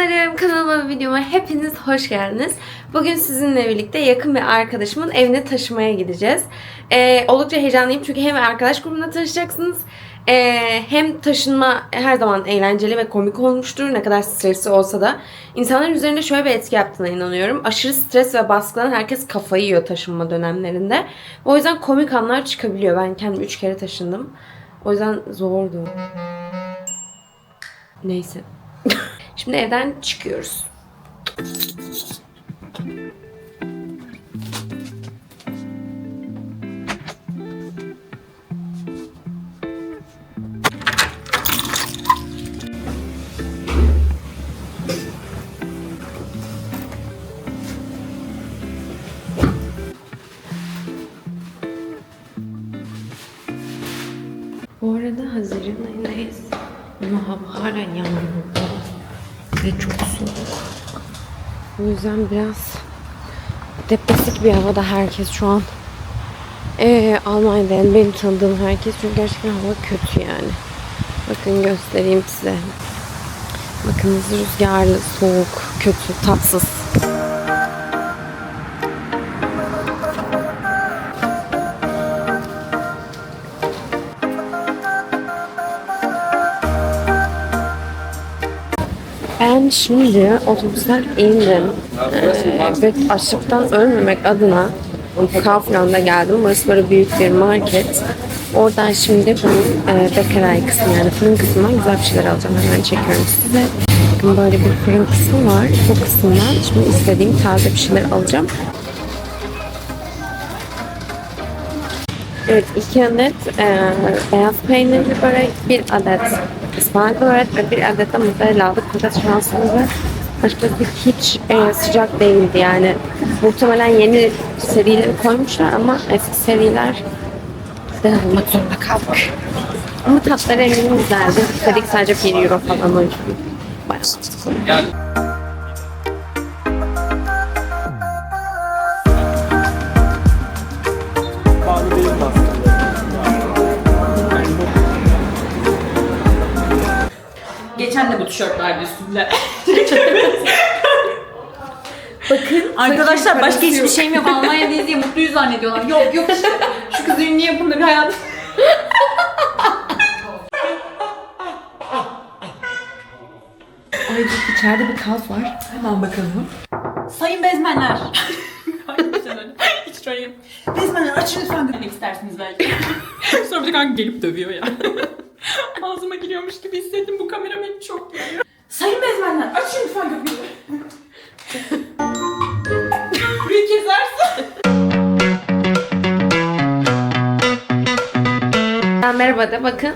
Canlarım kanalıma ve videoma hepiniz hoş geldiniz. Bugün sizinle birlikte yakın bir arkadaşımın evine taşımaya gideceğiz. Ee, oldukça heyecanlıyım çünkü hem arkadaş grubunda tanışacaksınız ee, hem taşınma her zaman eğlenceli ve komik olmuştur ne kadar stresli olsa da. İnsanların üzerinde şöyle bir etki yaptığına inanıyorum. Aşırı stres ve baskıdan herkes kafayı yiyor taşınma dönemlerinde. O yüzden komik anlar çıkabiliyor. Ben kendim 3 kere taşındım. O yüzden zordu. Neyse. Şimdi evden çıkıyoruz. Bu arada Haziran ayındayız. Ama hava ve çok soğuk. O yüzden biraz depresif bir havada herkes şu an. Ee, Almanya'da yani benim tanıdığım herkes çünkü gerçekten hava kötü yani. Bakın göstereyim size. Bakınız rüzgarlı, soğuk, kötü, tatsız. Ben şimdi otobüsten indim. Ee, ve açlıktan ölmemek adına Kaufland'a geldim. Burası böyle büyük bir market. Oradan şimdi bunun e, bekaray kısmı yani fırın kısmından güzel bir şeyler alacağım. Hemen çekiyorum size. Böyle bir fırın kısmı var. Bu kısımdan şimdi istediğim taze bir şeyler alacağım. Evet, iki adet e, beyaz peynirli börek, bir adet ıspanaklı börek ve bir adet de mozzarella aldık. Fakat şansımıza açıkçası hiç e, sıcak değildi yani. Muhtemelen yeni serileri koymuşlar ama eski seriler de almak zorunda kaldık. Ama tatları eminim güzeldi. Dedik sadece 1 euro falan o yüzden. Bayağı. Geçen de bu tişört vardı üstünde. Bakın Arkadaşlar başka hiçbir şeyim yok. Almanya'dayız diye mutluyuz zannediyorlar. Yok yok işte. Şu kız ünlü yapımda bir hayat. Ay içeride bir kas var. Hemen bakalım. Sayın bezmenler. Hiç söyleyeyim. Bezmenler açın lütfen demek istersiniz belki. Sonra bir de kanka gelip dövüyor ya. Ağzıma giriyormuş gibi hissettim. Bu kamera beni çok yoruyor. Sayın bezmenler açın lütfen kapıyı. Burayı kesersin. Merhaba de bakın.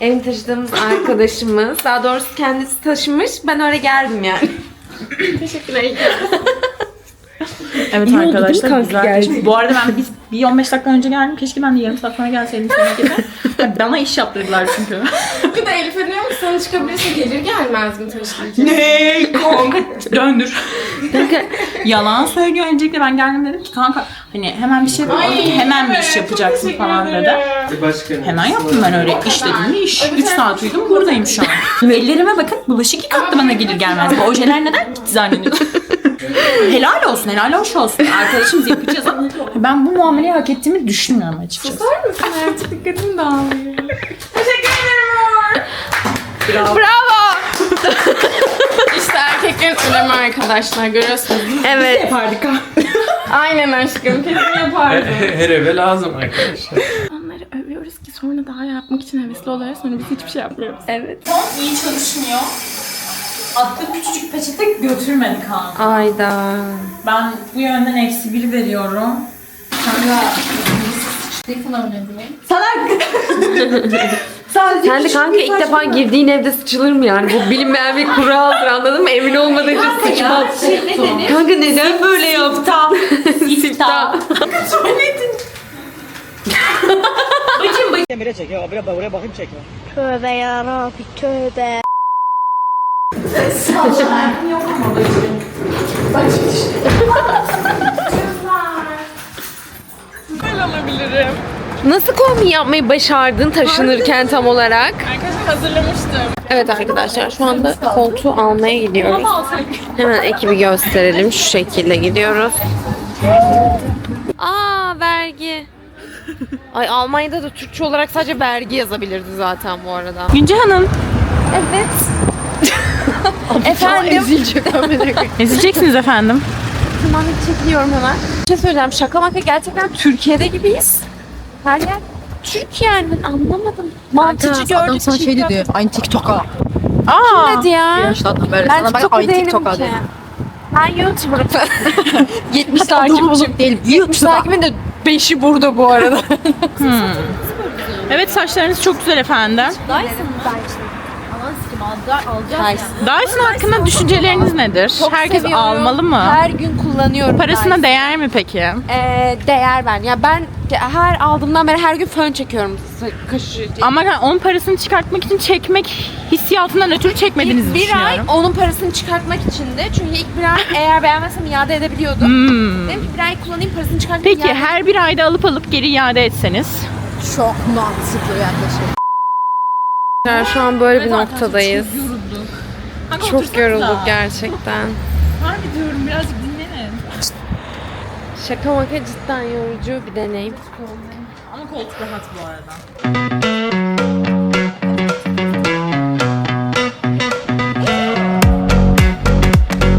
Evin taşıdığımız arkadaşımız. Daha doğrusu kendisi taşımış. Ben öyle geldim yani. Teşekkürler. Evet İyi oldu arkadaşlar kanka güzel. geldi? Bu arada ben biz bir 15 dakika önce geldim. Keşke ben de yarım saat sonra gelseydim senin gibi. Yani Bana iş yaptırdılar çünkü. Bir de Elif'e diyor musun sana çıkabilirse gelir gelmez mi taşıyıcı? ne? Kanka döndür. Kanka Yalan söylüyor. Öncelikle ben geldim dedim ki kanka hani hemen bir şey yapalım. Hemen bir iş yapacaksın falan dedi. Başka ne? Hemen yaptım ben öyle. İş dedim mi iş. 3 saat uyudum buradayım şu an. Ellerime bakın bulaşık yıkattı bana gelir gelmez. Bu ojeler neden gitti zannediyorsun? Helal olsun, helal hoş olsun. Arkadaşımız yapacağız ama ben bu muameleyi hak ettiğimi düşünmüyorum açıkçası. Var mısın? Artık dikkatim dağılıyor. bravo. İşte erkeklerin önemi arkadaşlar görüyorsunuz. değil mi? Evet. Yapardık ha. Aynen aşkım kesin yapardım. Her eve lazım arkadaşlar. Onları övüyoruz ki sonra daha yapmak için hevesli oluyorlar sonra biz hiçbir şey yapmıyoruz. Evet. iyi çalışmıyor. Attığım küçücük peçete götürmedi kan. Ayda. Ben bu yönden eksi bir veriyorum. Kanka Yakın oynadın. sadece Sen de kanka ilk defa girdiğin evde sıçılır mı yani? Bu bilinmeyen bir kuraldır anladın mı? Emin olmadan önce sıçmaz. Kanka neden böyle yaptın? İftah. Emre çekiyor. Abire buraya bakayım çekiyor. Tövbe yarabbi tövbe. Nasıl kombin yapmayı başardın taşınırken tam olarak? Arkadaşlar hazırlamıştım. Evet arkadaşlar şu anda koltuğu almaya gidiyoruz. Hemen ekibi gösterelim. Şu şekilde gidiyoruz. Aa vergi. Ay Almanya'da da Türkçe olarak sadece vergi yazabilirdi zaten bu arada. Günce Hanım. Efendim? Ezileceksiniz efendim. Tamam çekiliyorum hemen. Bir şey söyleyeceğim. Şaka maka gerçekten Türkiye'de gibiyiz. Her yer Türk yani ben anlamadım. Mantıcı gördük. Adam sana şey dedi. Aynı TikTok'a. Aa. Hadi ya. Şatla böyle Ben sana bak TikTok'ta aynı değilim TikTok'a ki. dedi. Ben YouTuber'ım. 70 takipçi değil. 70 takibimin de 5'i burada bu arada. Evet saçlarınız çok güzel efendim. Dyson hakkında düşünceleriniz nedir? Çok Herkes seviyorum. almalı mı? Her gün kullanıyorum. Parasına Dyson. değer mi peki? Ee, değer ben. Ya ben her aldığımdan beri her gün fön çekiyorum. Sa- Kaşı. Ama yani onun parasını çıkartmak için çekmek hissiyatından ötürü çekmediğinizi bir ay düşünüyorum. onun parasını çıkartmak içindi. Çünkü ilk bir ay eğer beğenmezsem iade edebiliyordum. Hmm. Dedim ki bir ay kullanayım parasını çıkartayım. Peki iade her bir ayda alıp alıp geri iade etseniz. Çok mantıklı yaklaşım. Yani şu an böyle bir noktadayız. Kanka Çok otursanıza. yorulduk gerçekten. Harbi diyorum birazcık dinlenin. Şaka maka cidden yorucu bir deneyim. Ama koltuk rahat bu arada.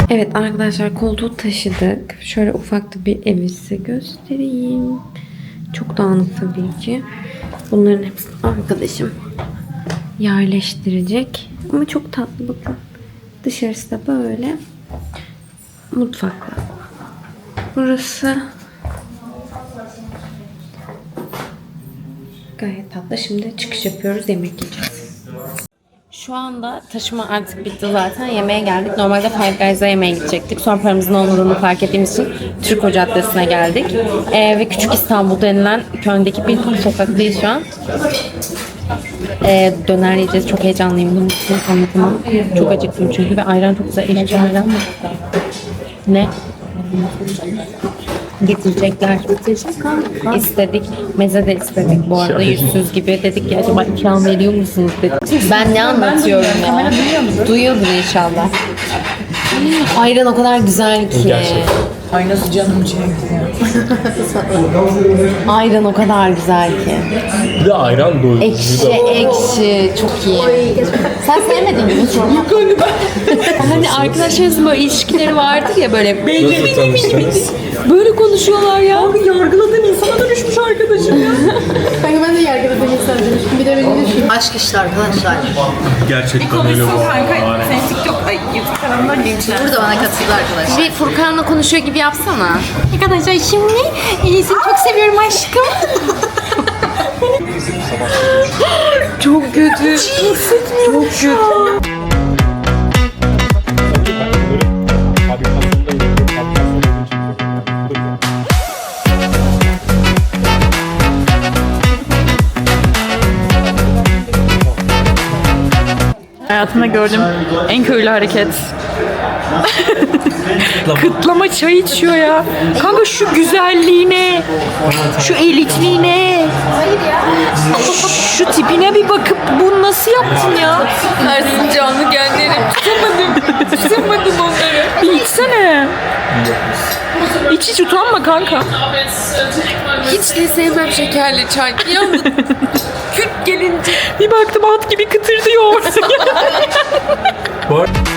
Evet arkadaşlar koltuğu taşıdık. Şöyle ufak da bir evi size göstereyim. Çok dağınık tabii ki. Bunların hepsini arkadaşım yerleştirecek. Ama çok tatlı bakın. Dışarısı da böyle. Mutfakta. Burası gayet tatlı. Şimdi çıkış yapıyoruz. Yemek yiyeceğiz. Şu anda taşıma artık bitti zaten. Yemeğe geldik. Normalde Five Guys'a yemeğe gidecektik. Sonra paramızın olmadığını fark ettiğimiz için Türk O Caddesi'ne geldik. Ee, ve Küçük İstanbul denilen Köln'deki bir sokaktayız şu an. Ee, döner yiyeceğiz. Çok heyecanlıyım. Bunu size anlatamam. Çok acıktım çünkü ve ayran çok güzel. Eşki ayran mı? Ne? Getirecekler. İstedik. Meze de istedik bu arada. Yüzsüz gibi. Dedik ki acaba ikram veriyor musunuz dedik. Ben ne anlatıyorum ya? Duyuyordur inşallah. Ayran o kadar güzel ki. Ay nasıl canım çekti. Ayran o kadar güzel ki. Bir de ayran doyurucu. Ekşi ekşi çok iyi. Sen sevmedin mi hiç onu? hani arkadaşlarınızın böyle ilişkileri vardır ya böyle Nasıl tanıştınız? böyle konuşuyorlar ya. Yargıladığım insana dönüşmüş arkadaşım ya. Kanka ben de yargıladım insan demiştim. Bir de beni düşün. Aşk işte arkadaşlar. Gerçekten öyle bu arada. Senin TikTok, ay YouTube kanalından gençler. Burada bana katıldı arkadaşlar. Bir Furkan'la konuşuyor gibi yapsana. Arkadaşlar şimdi e, seni çok seviyorum aşkım. Çok kötü. Çok kötü. Hayatımda gördüğüm en köylü hareket. Kıtlama çay içiyor ya. Kanka şu güzelliğine, şu elitliğine, şu tipine bir bakıp bunu nasıl yaptın ya? Ersin canlı genlerim. Tutamadım. Tutamadım onları. Bir içsene. İç iç utanma kanka. Hiç de sevmem şekerli çay. Ya küt gelince. Bir baktım at gibi kıtırdıyor ortaya. Bu arada